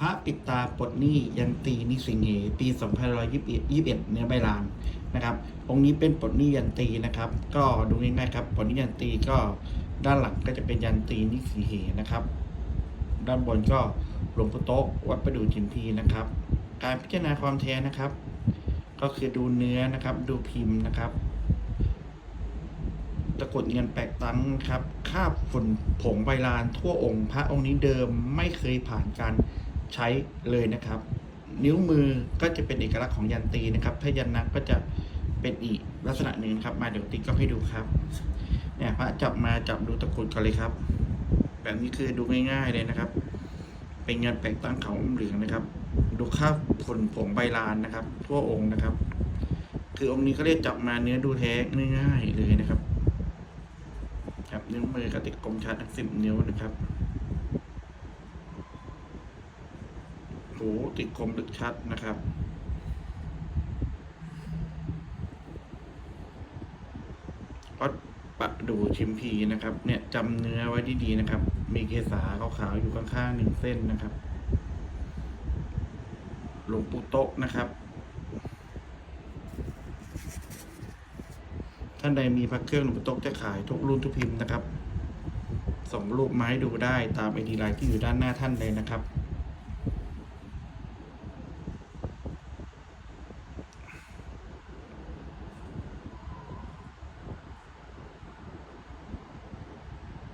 พระปิดตาปดหนี้ยันตีนิสิงเหปี2521เนื้อใบลานนะครับ องค์นี้เป็นปดหนี้ยันตีนะครับ ก็ดูง่ายๆครับปดหนี้ยันตีก็ด้านหลังก็จะเป็นยันตีนิสิงเหนะครับ ด้านบนก็หลวงปู่โต๊ะวัดประดู่จิมพีนะครับ การพิจารณาความแท้นะครับ ก็คือดูเนื้อนะครับ ดูพิมพ์นะครับตะกรุดเงินแปลกตังครับคาบฝุ่นผงใบลานทั่วองค์ พระองค์นี้เดิมไม่เคยผ่านการ ใช้เลยนะครับ นิ้วมือก็จะเป็นเอกลักษณ์ของยันตีนะครับ ถ้ายันนักก็จะเป็นอีกลักษณะหนึ่งครับ มาเดี๋ยวติ๊กก็ให้ดูครับ เนี่ยพระจับมาจับดูตะกรุดกันเลยครับ แบบนี้คือดูง่ายๆเลยนะครับ เป็นเงินแปลกตั้งเขาอมเหลืองนะครับ ดูคราบฝุ่นผงใบลานนะครับ ทั่วองค์นะครับ คือองค์นี้เขาเรียกจับมาเนื้อดูแท้ง่ายๆเลยนะครับ ครับนิ้วมือกระติกกลมชัดทั้งสิบนิ้วนะครับ หูติดคมลึกชัดนะครับ วัดปะดูชิมพีนะครับ เนี่ยจำเนื้อไว้ดีๆนะครับ มีเกสาขาวๆอยู่ข้างๆหนึ่งเส้นนะครับ หลวงปู่โต๊ะนะครับท่านใดมีพระเครื่องหลวงปู่โต๊ะจะขายทุกรุ่นทุกพิมพ์นะครับส่งรูปมาให้ดูได้ตามไอดีไลน์ที่อยู่ด้านหน้าท่านเลยนะครับ